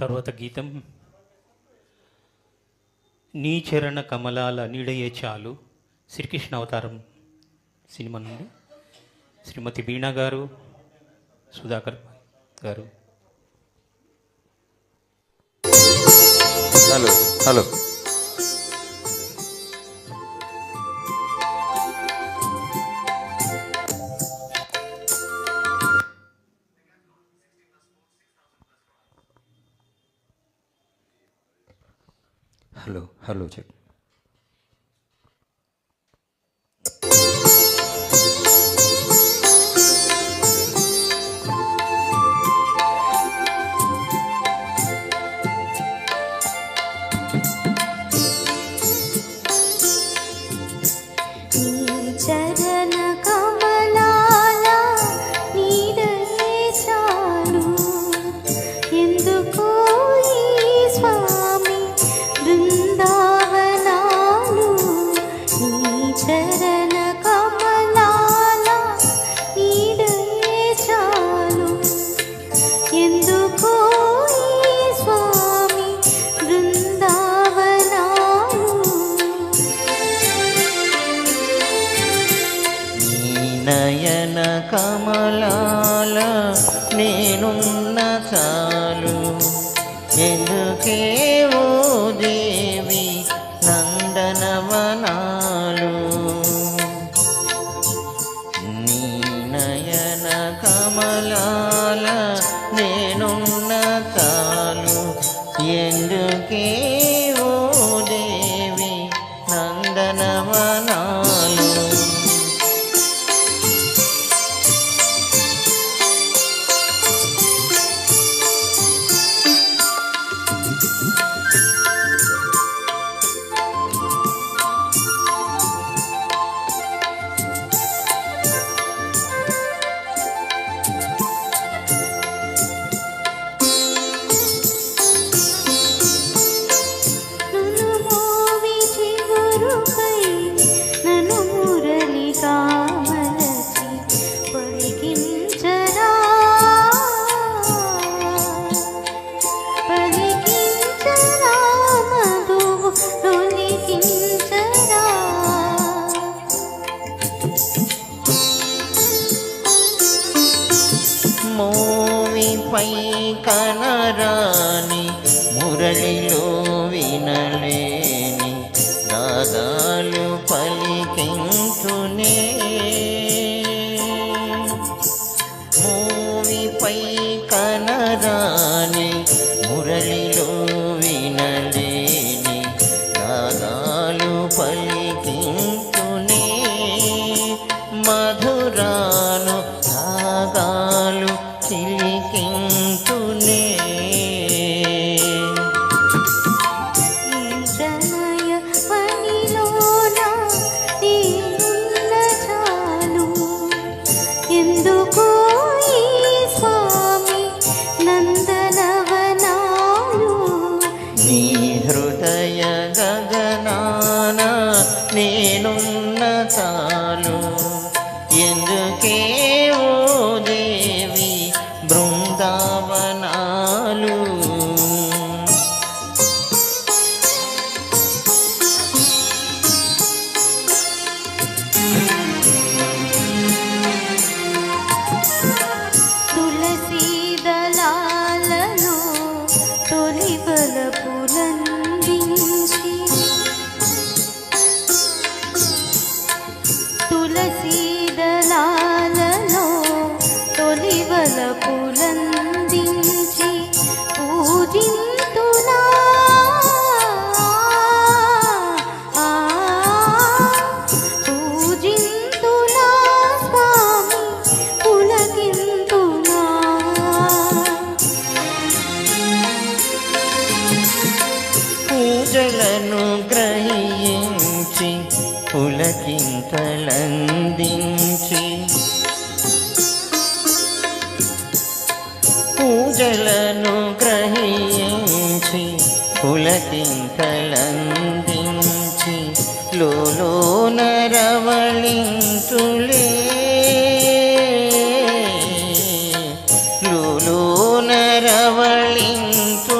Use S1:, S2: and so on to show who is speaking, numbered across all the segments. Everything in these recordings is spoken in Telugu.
S1: తర్వాత గీతం. నీ చరణ కమలాల నీడయే చాలు. శ్రీకృష్ణ అవతారం సినిమా నుండి. శ్రీమతి వీణా గారు సుధాకర్ గారు.
S2: Hello. Hello. Hello hello check
S3: నయన కమలాల నేనున్న చాలు. ఎందుకే ఓ దేవి
S4: నందనవనా? Mm-hmm.
S3: మోవిపై కనరాని మురళిలో వినలేని దాదాలు పలికించునే. మోవిపై కనరాని మురళిలో వినలేని దాదాలు
S4: పలికించు
S3: ಭಾವನಾ గ్రహించి పులకింతలందించి. పూజలను గ్రహించి పులకింతలందించి లోలోన రవళించులే లోలోన రవళించులే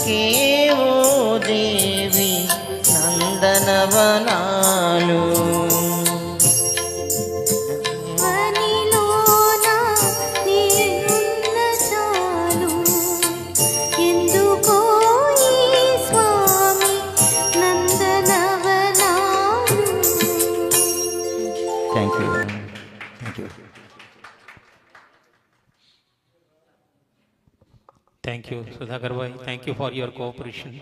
S4: ఎందుకే
S3: ఓ దేవి నందనవనాలు.
S4: నేనున్న చాలు. ఎందుకో
S1: Thank you, Sudhakar Bhai. Thank you for your cooperation.